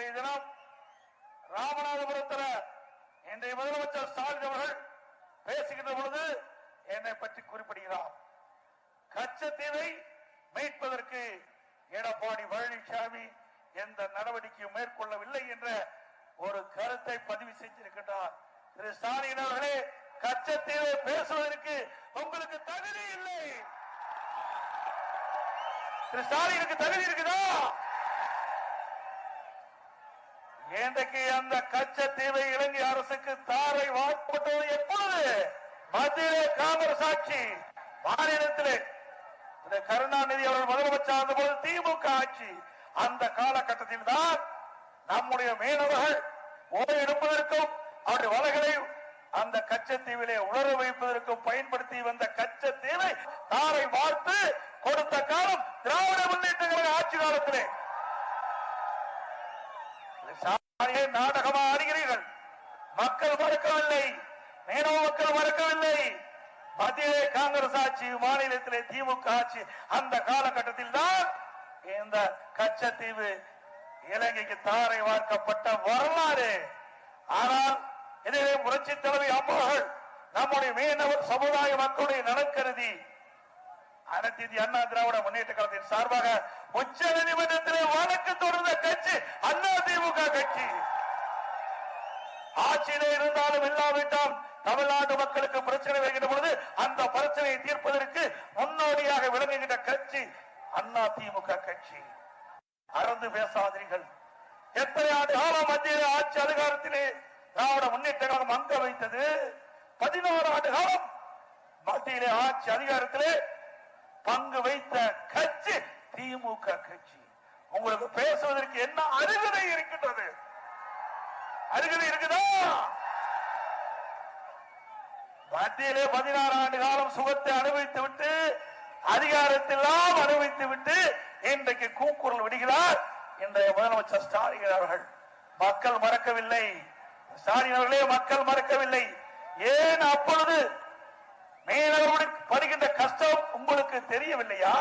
அன்றைய தினம் ராமநாதபுரத்தில் இன்றைய முதலமைச்சர் ஸ்டாலின் அவர்கள் பேசுகின்ற பொழுது என்னை பற்றி குறிப்பிடுகிறார். கச்சத்தீவை மீட்பதற்கு எடப்பாடி பழனிசாமி எந்த நடவடிக்கையும் மேற்கொள்ளவில்லை என்ற ஒரு கருத்தை பதிவு செய்திருக்கின்றார் திரு ஸ்டாலின் அவர்களே கச்சத்தீவை பேசுவதற்கு உங்களுக்கு தகுதி இல்லை. திரு ஸ்டாலினுக்கு தகுதி இருக்குதா? இன்றைக்கு அந்த கச்சத்தீவை இலங்கை அரசுக்கு தாரை வாய்ப்பட்டது எப்பொழுது? மத்தியிலே காங்கிரஸ் ஆட்சி மாநிலத்திலே. இந்த கருணாநிதி அவர்கள் முதலமைச்சர் இருந்தபோது திமுக ஆட்சி. அந்த காலகட்டத்தில் தான் நம்முடைய மீனவர்கள் ஓய்வு எடுப்பதற்கும் அவருடைய வலைகளை அந்த கச்சத்தீவிலே உணர வைப்பதற்கும் பயன்படுத்தி வந்த கச்சத்தீவை தாரை வார்த்து கொடுத்த காலம் திராவிட முன்னேற்ற கழக ஆட்சி காலத்திலே. நாடகமா ஆடுகிறீர்கள். மக்கள் மறக்கவில்லை. மீனவ மக்கள் மறக்கவில்லை. மத்தியிலே காங்கிரஸ் ஆட்சி மாநிலத்திலே திமுக ஆட்சி அந்த காலகட்டத்தில் தான் இந்த கச்சத்தீவு இலங்கைக்கு தாரை வார்க்கப்பட்ட வரலாறு. ஆனால் இதிலே புரட்சி தலைவி அம்மார்கள் நம்முடைய மீனவர் சமுதாய மக்களுடைய நலக்கருதி அனைத்து இந்திய அண்ணா திராவிட முன்னேற்ற கழகத்தின் சார்பாக உச்ச நீதிமன்ற வழக்கு தொடர்ந்த கட்சி அண்ணா திமுக கட்சி ஆட்சியிலே இருந்தாலும் இல்லாவிட்டால் தமிழ்நாட்டு மக்களுக்கு பிரச்சனை வருகின்ற பொழுது அந்த பிரச்சனையை தீர்ப்பதற்கு முன்னோடியாக விளங்குகின்ற கட்சி அண்ணா திமுக கட்சி. அறந்து பேசாதீர்கள். எத்தனை ஆண்டு காலம் மத்திய ஆட்சி அதிகாரத்திலே திராவிட முன்னேற்ற கழகம் அங்க வைத்தது? பதினோரு ஆண்டு காலம் மத்தியிலே ஆட்சி அதிகாரத்திலே பங்கு வைத்த கட்சி திமுக கட்சி. உங்களுக்கு பேசுவதற்கு என்ன அருகதை இருக்கின்றது? அருகதை இருக்குதா? மத்தியிலே பதினாறு ஆண்டு காலம் சுகத்தை அனுபவித்து விட்டு அதிகாரத்தெல்லாம் அனுபவித்து விட்டு இன்றைக்கு கூக்குரல் விடுகிறார் இன்றைய முதலமைச்சர் ஸ்டாலின் அவர்கள். மக்கள் மறக்கவில்லை. ஸ்டாலின் அவர்களே மக்கள் மறக்கவில்லை. ஏன் அப்பொழுது மீனவர்களுக்கு படுகின்ற கஷ்டம் உங்களுக்கு தெரியவில்லையா?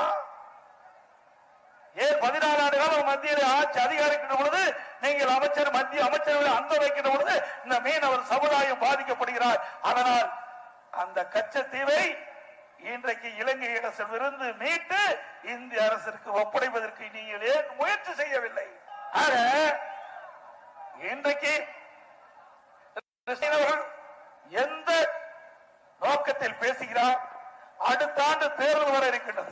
மத்தியிலே ஆட்சி அதிகாரிக்கின்ற பொழுது நீங்கள் அமைச்சர் மத்திய அமைச்சர்களை அந்த வைக்கிற பொழுது இந்த மீனவர் சமுதாயம் பாதிக்கப்படுகிறார். அதனால் அந்த கச்சத்தீவை இன்றைக்கு இலங்கை அரசிடமிருந்து மீட்டு இந்திய அரசிற்கு ஒப்படைப்பதற்கு நீங்கள் ஏன் முயற்சி செய்யவில்லை? இன்றைக்கு எந்த நோக்கத்தில் பேசுகிறார்? அடுத்த ஆண்டு தேர்தல் வர இருக்கின்றது.